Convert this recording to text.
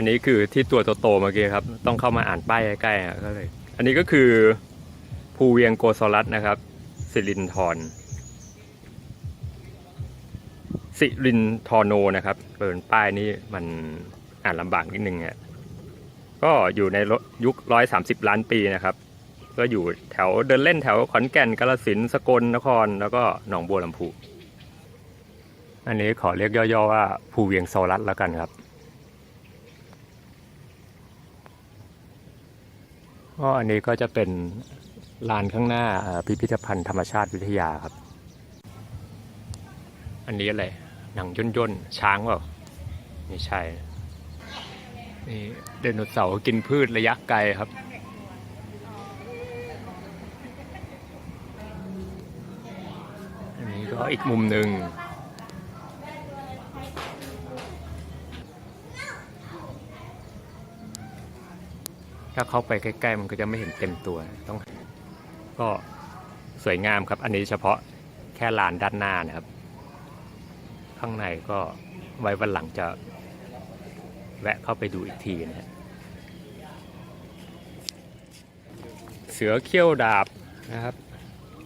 อันนี้คือที่ตัวโตๆเมื่อกี้ครับ ต้องเข้ามาอ่านป้ายใกล้ๆอะก็เลย อันนี้ก็คือภูเวียงโกซอรัสนะครับ สิรินทรสิรินทรโนนะครับเปิดป้ายนี้มันอ่านลำบากนิดนึงอะก็อยู่ในยุคร้อยสามสิบล้านปีนะครับ ก็อยู่แถวเดินเล่นแถวขอนแก่นกาฬสินสกลนครแล้วก็หนองบัวลำพูอันนี้ขอเรียกย่อๆว่าภูเวียงโซลัสแล้วกันครับ ก็อันนี้ก็จะเป็นลานข้างหน้าพิพิธภัณฑ์ธรรมชาติวิทยาครับ อันนี้อะไร หนังย่นย่นช้างเปล่าไม่ใช่นี่ไดโนเสาร์กินพืชระยะไกลครับ อันนี้ก็อีกมุมหนึ่ง ถ้าเข้าไปใกล้ๆมันก็จะไม่เห็นเต็มตัวต้องก็สวยงามครับ อันนี้เฉพาะแค่ลานด้านหน้านะครับ ข้างในก็ไว้วันหลังจะแวะเข้าไปดูอีกทีนะฮะเสือเขี้ยวดาบนะครับ